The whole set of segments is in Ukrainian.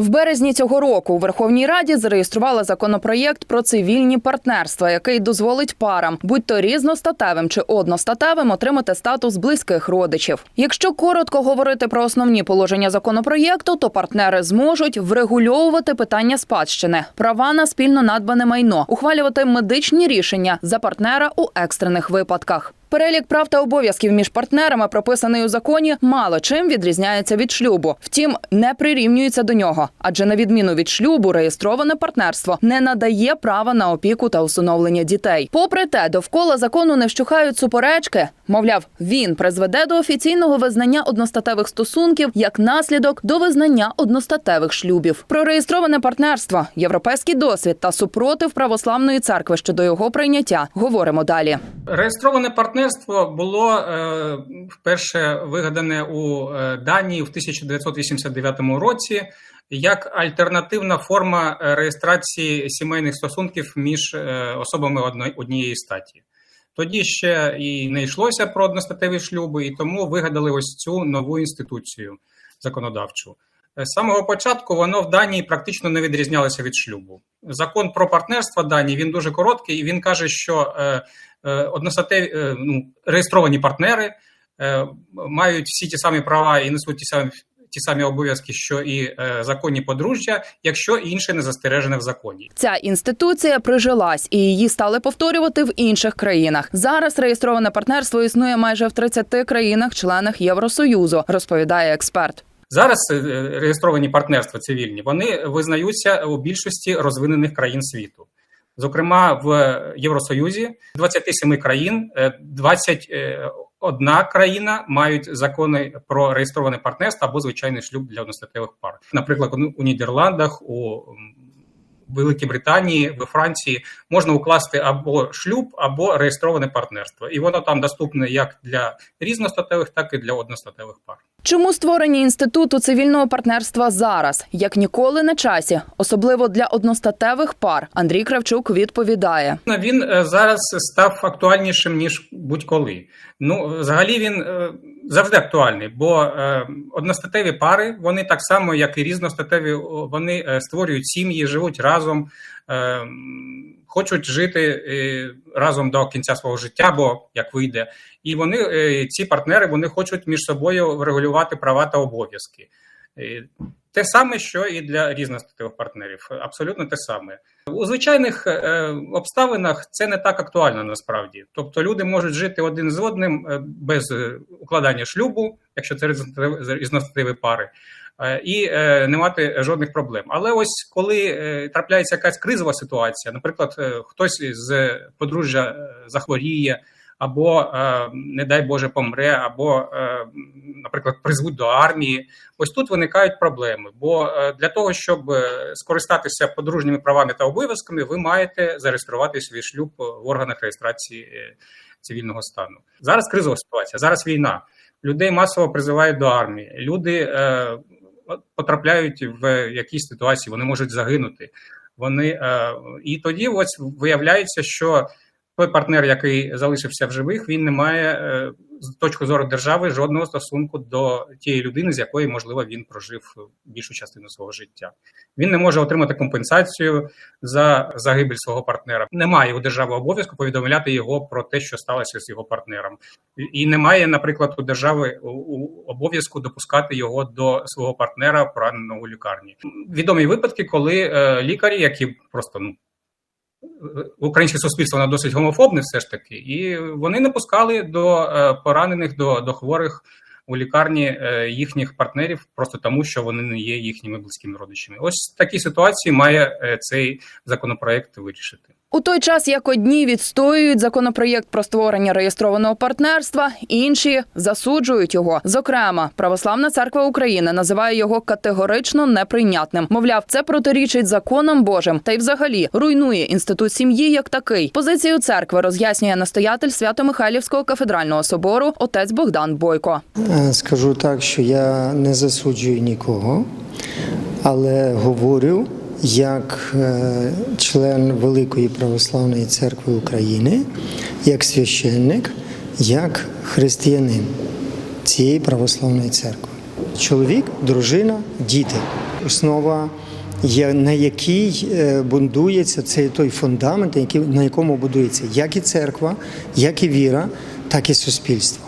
В березні цього року у Верховній Раді зареєстрували законопроєкт про цивільні партнерства, який дозволить парам, будь то різностатевим чи одностатевим, отримати статус близьких родичів. Якщо коротко говорити про основні положення законопроєкту, то партнери зможуть врегульовувати питання спадщини, права на спільно надбане майно, ухвалювати медичні рішення за партнера у екстрених випадках. Перелік прав та обов'язків між партнерами, прописаний у законі, мало чим відрізняється від шлюбу. Втім, не прирівнюється до нього, адже на відміну від шлюбу, реєстроване партнерство не надає права на опіку та усиновлення дітей. Попри те, довкола закону не вщухають суперечки. Мовляв, він призведе до офіційного визнання одностатевих стосунків як наслідок до визнання одностатевих шлюбів. Про реєстроване партнерство, європейський досвід та супротив православної церкви щодо його прийняття говоримо далі. Реєстроване партнерство було е, вперше вигадане у е, Данії в 1989 році як альтернативна форма е, реєстрації сімейних стосунків між е, особами однієї статі. Тоді ще і не йшлося про одностатеві шлюби, і тому вигадали ось цю нову інституцію законодавчу. З самого початку воно в Данії практично не відрізнялося від шлюбу. Закон про партнерство Данії він дуже короткий, і він каже, що е, е, одностатеві е, ну, реєстровані партнери мають всі ті самі права і несуть ті самі ті самі обов'язки, що і законні подружжя, якщо інше не застережене в законі. Ця інституція прижилась і її стали повторювати в інших країнах. Зараз реєстроване партнерство існує майже в 30 країнах-членах Євросоюзу, розповідає експерт. Зараз е, реєстровані партнерства цивільні вони визнаються у більшості розвинених країн світу. Зокрема, в Євросоюзі 27 країн, е, 21 країна мають закони про реєстроване партнерство або звичайний шлюб для одностатевих пар. Наприклад, у Нідерландах, у Великій Британії, в Франції можна укласти або шлюб, або реєстроване партнерство, і воно там доступне як для різностатевих, так і для одностатевих пар. Чому створення інституту цивільного партнерства зараз, як ніколи на часі, особливо для одностатевих пар? Андрій Кравчук відповідає. Він е, зараз став актуальнішим ніж будь-коли. Ну, взагалі він е, завжди актуальний, бо е, одностатеві пари, вони так само, як і різностатеві, вони створюють сім'ї, живуть разом, хочуть жити е, разом до кінця свого життя, бо як вийде. І вони, е, ці партнери, вони хочуть між собою врегулювати права та обов'язки. Е, Те саме, що і для різностатевих партнерів, абсолютно те саме. У звичайних обставинах це не так актуально насправді. Тобто люди можуть жити один з одним без укладання шлюбу, якщо це різностатеві- пари, і е, не мати жодних проблем. Але ось коли е, трапляється якась кризова ситуація, наприклад, е, хтось з подружжя е, захворіє. Або, е, не дай Боже, помре, або, е, наприклад, призвуть до армії. Ось тут виникають проблеми. Бо е, для того, щоб е, скористатися подружніми правами та обов'язками, ви маєте зареєструвати свій шлюб в органах реєстрації е, цивільного стану. Зараз кризова ситуація, зараз війна. Людей масово призивають до армії. Люди е, потрапляють в якісь ситуації, вони можуть загинути. Вони е, і тоді ось виявляється, що той партнер, який залишився в живих, він не має е, з точки зору держави жодного стосунку до тієї людини, з якої можливо він прожив більшу частину свого життя. Він не може отримати компенсацію за загибель свого партнера. Немає у держави обов'язку повідомляти його про те, що сталося з його партнером, І- немає, наприклад, у держави обов'язку допускати його до свого партнера, пораненого у лікарні. Відомі випадки, коли е, лікарі, які просто ну українське суспільство воно досить гомофобне, все ж таки, і вони не пускали до е, поранених, до, до хворих у лікарні е, їхніх партнерів, просто тому, що вони не є їхніми близькими родичами. Ось такі ситуації має е, цей законопроект вирішити. У той час, як одні відстоюють законопроєкт про створення реєстрованого партнерства, інші засуджують його. Зокрема, Православна церква України називає його категорично неприйнятним. Мовляв, це протирічить законам Божим та й взагалі руйнує інститут сім'ї як такий. Позицію церкви роз'яснює настоятель Свято-Михайлівського кафедрального собору отець Богдан Бойко. Е, Скажу так, що я не засуджую нікого, але говорю як е, член Великої православної церкви України, як священник, як християнин цієї православної церкви. Чоловік, дружина, діти. Основа, на якій е, будується цей той фундамент, на якому будується як і церква, як і віра, так і суспільство.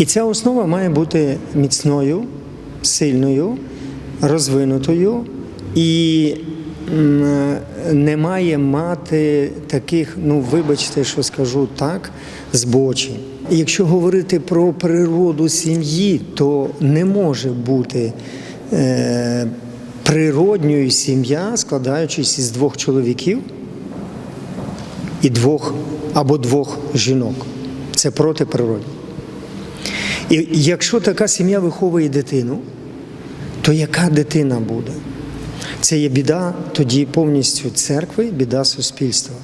І ця основа має бути міцною, сильною, розвинутою і не має мати таких, ну вибачте, що скажу так, збочень. Якщо говорити про природу сім'ї, то не може бути е, природньою сім'я, складаючись із двох чоловіків і двох або двох жінок. Це протиприродно. І якщо така сім'я виховує дитину, то яка дитина буде? Це є біда тоді повністю церкви, біда суспільства.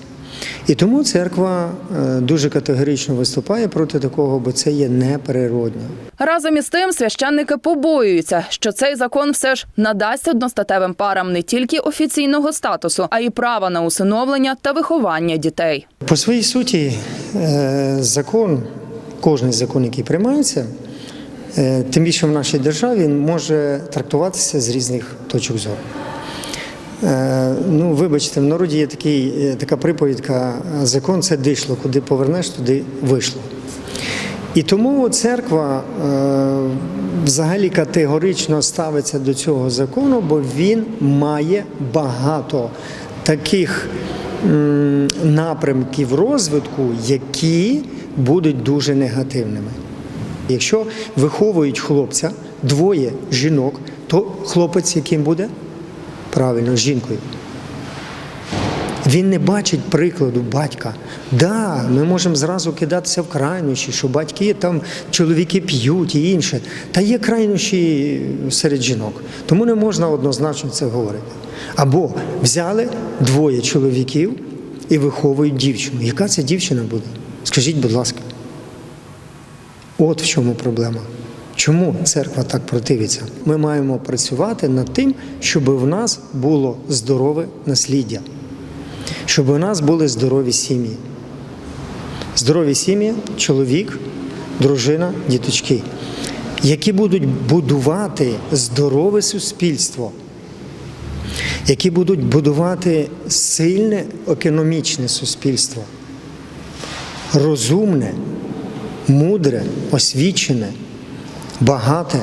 І тому церква е, дуже категорично виступає проти такого, бо це є неприродно. Разом із тим священники побоюються, що цей закон все ж надасть одностатевим парам не тільки офіційного статусу, а й права на усиновлення та виховання дітей. По своїй суті, е, закон, кожен закон, який приймається, е, тим більше в нашій державі, він може трактуватися з різних точок зору. Е, Ну, вибачте, в народі є такий, е, така приповідка: закон це дишло, куди повернеш, туди вийшло. І тому церква взагалі категорично ставиться до цього закону, бо він має багато таких напрямків розвитку, які будуть дуже негативними. Якщо виховують хлопця двоє жінок, то хлопець яким буде? Правильно, жінкою. Він не бачить прикладу батька. Да, ми можемо зразу кидатися в крайнощі, що батьки там чоловіки п'ють і інше. Та є крайнощі серед жінок. Тому не можна однозначно це говорити. Або взяли двоє чоловіків і виховують дівчину. Яка це дівчина буде? Скажіть, будь ласка. От в чому проблема. Чому церква так противиться? Ми маємо працювати над тим, щоб в нас було здорове насліддя щоб у нас були здорові сім'ї. Здорові сім'ї, чоловік, дружина, діточки, які будуть будувати здорове суспільство, які будуть будувати сильне економічне суспільство, розумне, мудре, освічене, багате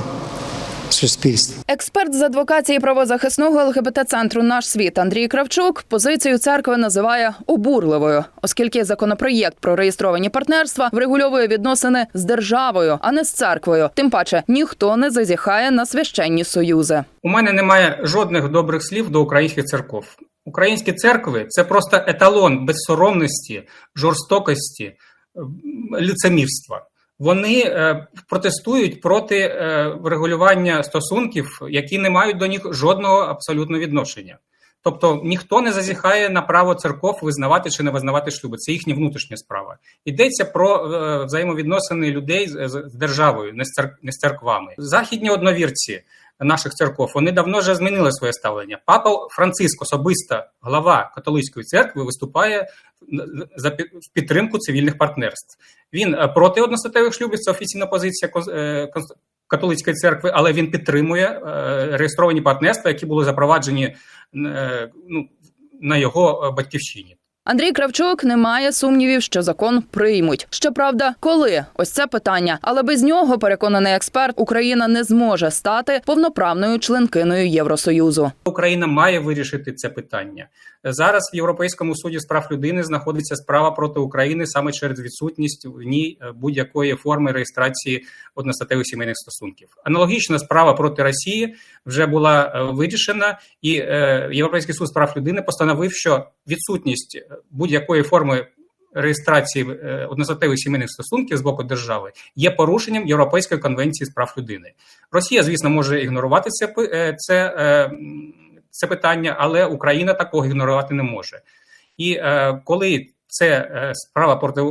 суспільство. Експерт з адвокації правозахисного ЛГБТ-центру Наш світ Андрій Кравчук позицію церкви називає обурливою, оскільки законопроєкт про реєстровані партнерства врегульовує відносини з державою, а не з церквою. Тим паче ніхто не зазіхає на священні союзи. У мене немає жодних добрих слів до українських церков. Українські церкви це просто еталон безсоромності, жорстокості, лицемірства. Вони е, протестують проти е, регулювання стосунків, які не мають до них жодного абсолютно відношення. Тобто ніхто не зазіхає на право церков визнавати чи не визнавати шлюби. Це їхня внутрішня справа. Йдеться про е, взаємовідносини людей з, з державою, не з, цер, не з церквами. Західні одновірці наших церков вони давно вже змінили своє ставлення. Папа Франциск, особиста глава католицької церкви, виступає за в підтримку цивільних партнерств. Він е, проти одностатевих шлюбів. Це офіційна позиція е, католицької церкви, але він підтримує е, реєстровані партнерства, які були запроваджені е, ну, на його е, батьківщині. Андрій Кравчук не має сумнівів, що закон приймуть. Щоправда, коли ось це питання, але без нього, переконаний експерт, Україна не зможе стати повноправною членкиною Євросоюзу. Україна має вирішити це питання зараз. В Європейському суді з прав людини знаходиться справа проти України саме через відсутність в ній е, будь-якої форми реєстрації одностатевих сімейних стосунків. Аналогічна справа проти Росії вже була е, вирішена, і е, Європейський суд з прав людини постановив, що відсутність будь-якої форми. Реєстрації одностатевих сімейних стосунків з боку держави є порушенням Європейської конвенції з прав людини. Росія, звісно, може ігнорувати це це, це питання, але Україна такого ігнорувати не може. І е, коли це е, справа проти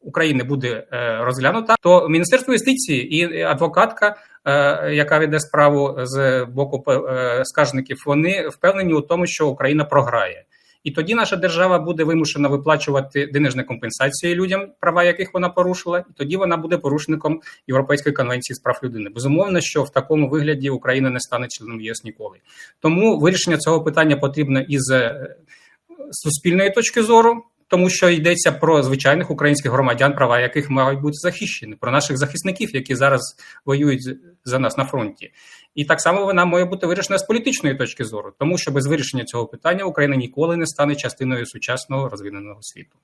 України буде е, розглянута, то Міністерство юстиції і адвокатка, е, яка веде справу з боку е, скаржників, вони впевнені у тому, що Україна програє. І тоді наша держава буде вимушена виплачувати денежні компенсації людям, права яких вона порушила, і тоді вона буде порушником Європейської конвенції з прав людини. Безумовно, що в такому вигляді Україна не стане членом ЄС ніколи. Тому вирішення цього питання потрібно із е, суспільної точки зору. Тому що йдеться про звичайних українських громадян, права яких мають бути захищені, про наших захисників, які зараз воюють за нас на фронті. І так само вона має бути вирішена з політичної точки зору, тому що без вирішення цього питання Україна ніколи не стане частиною сучасного розвиненого світу.